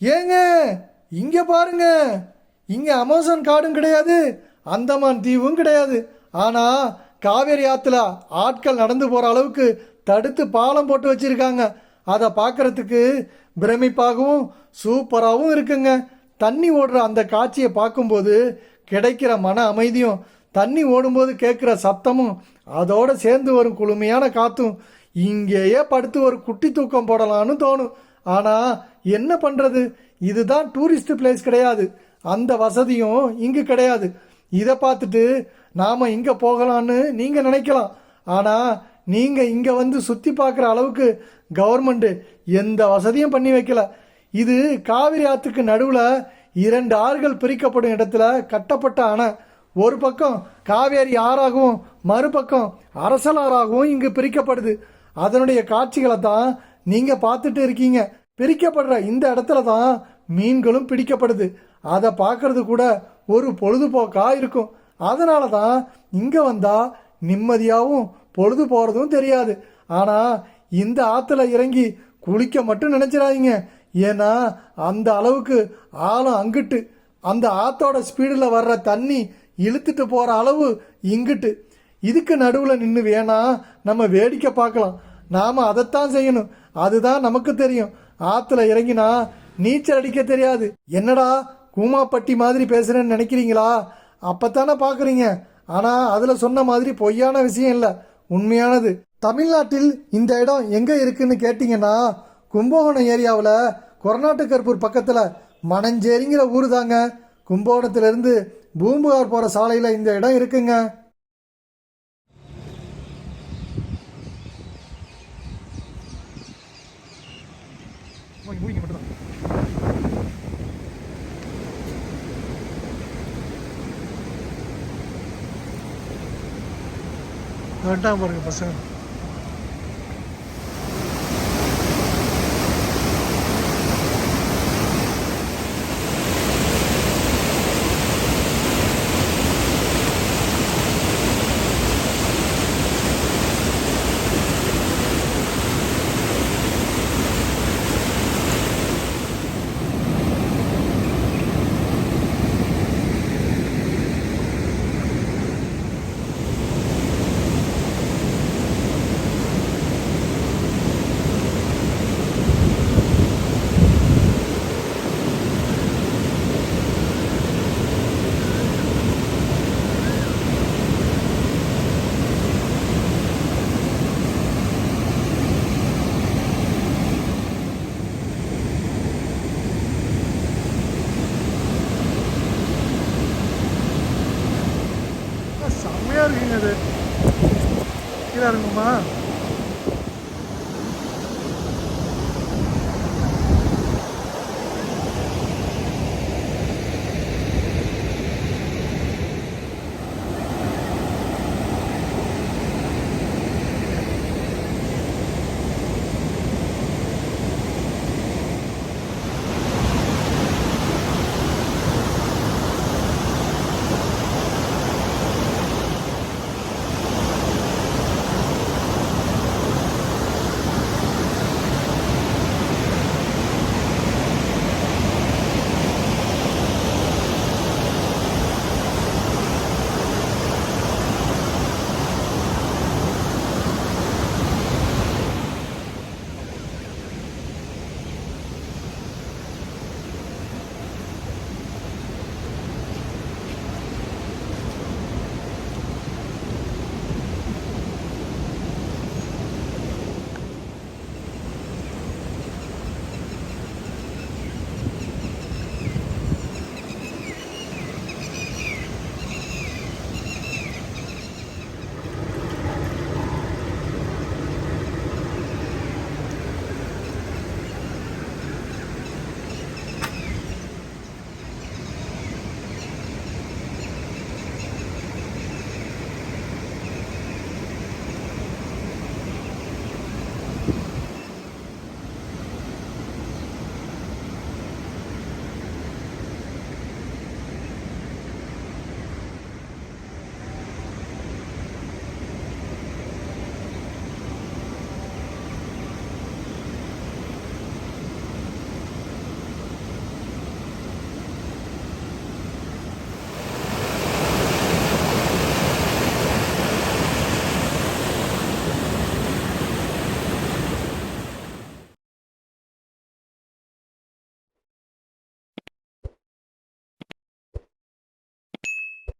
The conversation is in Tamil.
ஏங்க இங்கே பாருங்க. இங்கே அமேசான் காடும் கிடையாது அந்தமான் தீவும் கிடையாது. ஆனால் காவேரி ஆற்றுல ஆட்கள் நடந்து போகிற அளவுக்கு தடுத்து பாலம் போட்டு வச்சுருக்காங்க. அதை பார்க்குறதுக்கு பிரமிப்பாகவும் சூப்பராகவும் இருக்குங்க. தண்ணி ஓடுற அந்த காட்சியை பார்க்கும்போது கிடைக்கிற மன அமைதியும் தண்ணி ஓடும்போது கேட்குற சத்தமும் அதோடு சேர்ந்து வரும் குளுமையான காற்றும் இங்கேயே படுத்து ஒரு குட்டி தூக்கம் போடலான்னு தோணும். ஆனால் என்ன பண்ணுறது இதுதான் டூரிஸ்ட் பிளேஸ் கிடையாது. அந்த வசதியும் இங்கு கிடையாது. இதை பார்த்துட்டு நாம் இங்கே போகலான்னு நீங்கள் நினைக்கலாம். ஆனால் நீங்கள் இங்கே வந்து சுற்றி பார்க்குற அளவுக்கு கவர்மெண்ட்டு எந்த வசதியும் பண்ணி வைக்கல. இது காவிரி ஆற்றுக்கு நடுவில் இரண்டு ஆறுகள் பிரிக்கப்படும் இடத்துல கட்டப்பட்ட அணை. ஒரு பக்கம் காவேரி ஆறாகவும் மறுபக்கம் அரசலாறாகவும் இங்கு பிரிக்கப்படுது. அதனுடைய காட்சிகளை தான் நீங்கள் பார்த்துட்டு இருக்கீங்க. பிரிக்கப்படுற இந்த இடத்துல தான் மீன்களும் பிடிக்கப்படுது. அதை பார்க்கறது கூட ஒரு பொழுதுபோக்காக இருக்கும். அதனால தான் இங்கே வந்தால் நிம்மதியாகவும் பொழுது போகிறதும் தெரியாது. ஆனால் இந்த ஆற்றுல இறங்கி குளிக்க மட்டும் நினச்சிடாதீங்க. ஏன்னா அந்த அளவுக்கு ஆழம் அங்கிட்டு அந்த ஆத்தோட ஸ்பீடில் வர்ற தண்ணி இழுத்துட்டு போகிற அளவு இங்கிட்டு. இதுக்கு நடுவில் நின்று வேணால் நம்ம வேடிக்கை பார்க்கலாம். நாம் அதைத்தான் செய்யணும். அதுதான் நமக்கு தெரியும். ஆற்றுல இறங்கினா நீச்சல் அடிக்க தெரியாது. என்னடா கூமாப்பட்டி மாதிரி பேசுகிறேன்னு நினைக்கிறீங்களா? அப்பத்தானே பார்க்குறீங்க ஆனால் அதில் சொன்ன மாதிரி பொய்யான விஷயம் இல்லை. உண்மையானது. தமிழ்நாட்டில் இந்த இடம் எங்கே இருக்குன்னு கேட்டிங்கன்னா கும்பகோணம் ஏரியாவில் கொரநாட்டு கருப்பூர் பக்கத்தில் மணஞ்சேரிங்கிற ஊர் தாங்க கும்பகோணத்திலிருந்து பூம்புகார் போகிற சாலையில் இந்த இடம் இருக்குங்க. வேண்டாம் பாருங்க பசங்க. செம்மையாக கீழே இருக்குமா